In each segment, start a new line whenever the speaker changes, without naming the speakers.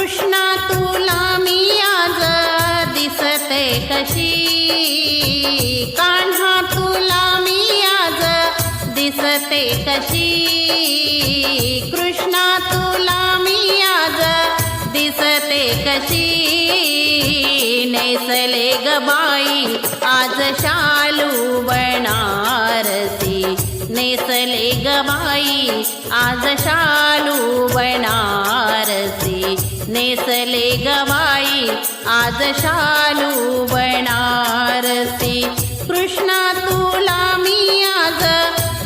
कृष्णा तुला मी आज दिसते कशी? कान्हा तुला मी आज दिसते कशी? कृष्णा तुला मी आज दिसते कशी? नेसले गबाई आज शालू बनारसी. नेसले गबाई आज शालू बनारसी. नेसले गवाई आज शालू बनारसी. कृष्णा तुला मी आज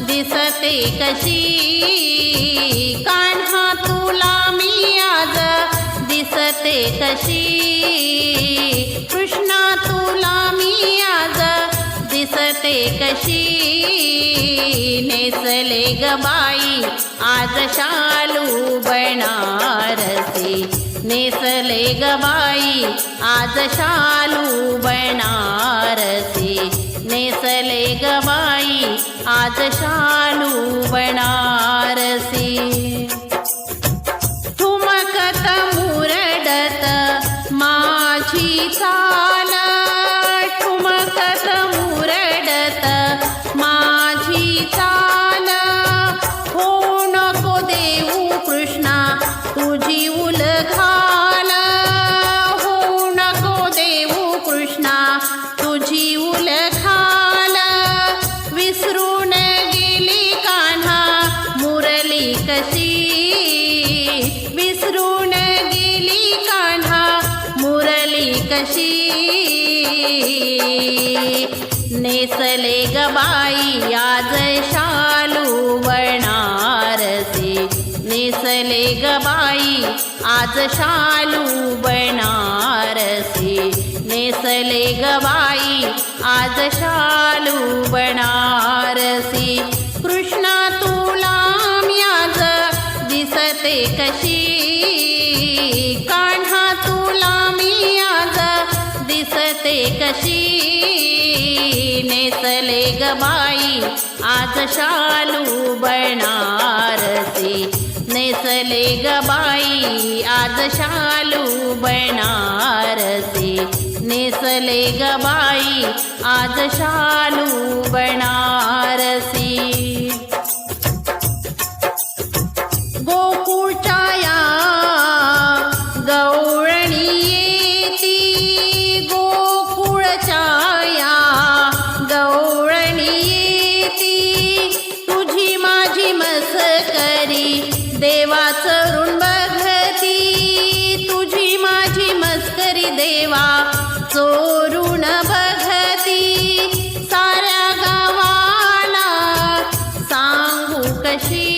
दिसते कशी? कान्हा तुला मी आज दिसते कशी? कृष्णा तुला मी आज दिसते कशी? नेसले गबाई आज शालू बनारसी. नेसले गबाई आज शालू बनारसी. नेसले गबाई आज शालू बनारसी. कशी? नेसले गबाई आज शालू बनारसी. नेसले गबाई आज शालू बनारसी. नेसले गबाई आज शालू बनारसी. कृष्णा तुला म्याज दिसते कशी? दिसते कशी? नेसले गबाई आज शालू बनारसी. नेसले गबाई आज शालू बनारसी. नेसले गबाई आज शालू बनारसी. देवा चोरुण बघती साऱ्या गावाला. सांगू कशी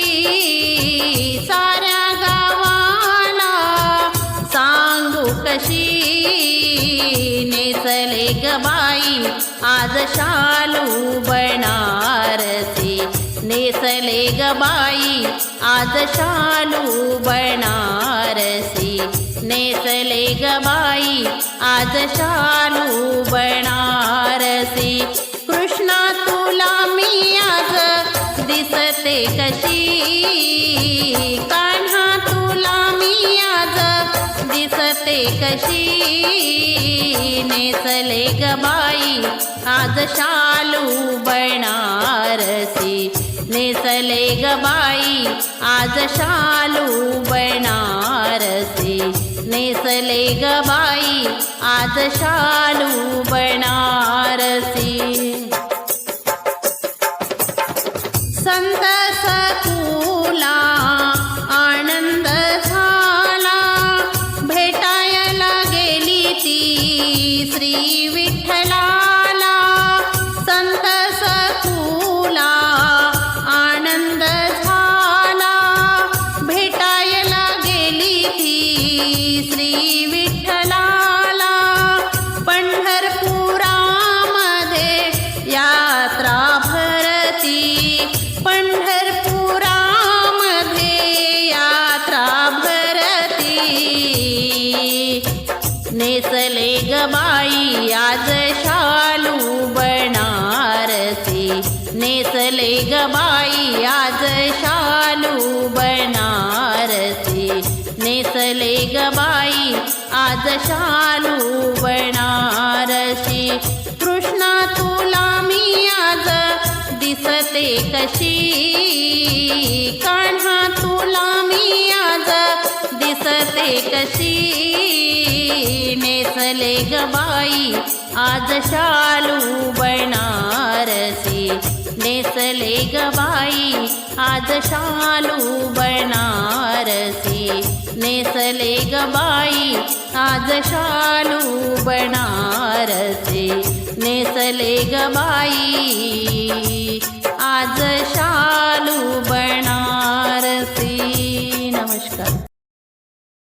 साऱ्या गावाला? सांगू कशी नेसले गबाई आज शालू बनारसी. नेसले गबाई आज शालू बनारसी. नेसले गबाई आज शालू बनारसी कृष्णा तुला मी आज दिसते कशी? कान्हा तुला मी आज दिसते कशी? नेसले गबाई आज शालू बनारसी नेसले गबाई आज शालू बनारसी नेसले ग बाई आज शालू बनारसी. संत सकुला आनंद झाला भेटायला गेली ती श्री उचले गबाई आज शालू बनारसी. नेसले गबाई आज शालू बनारसी. कृष्णा तुला मी आज दिसते कशी? कान्हा तुला मी आज दिसते कशी? नेसले गबाई आज शालू बनारसी. नेसले ग आज शालू बनारसी. नेसले ग आज शालू बनारसी. नेसले ग आज शालू बनारसी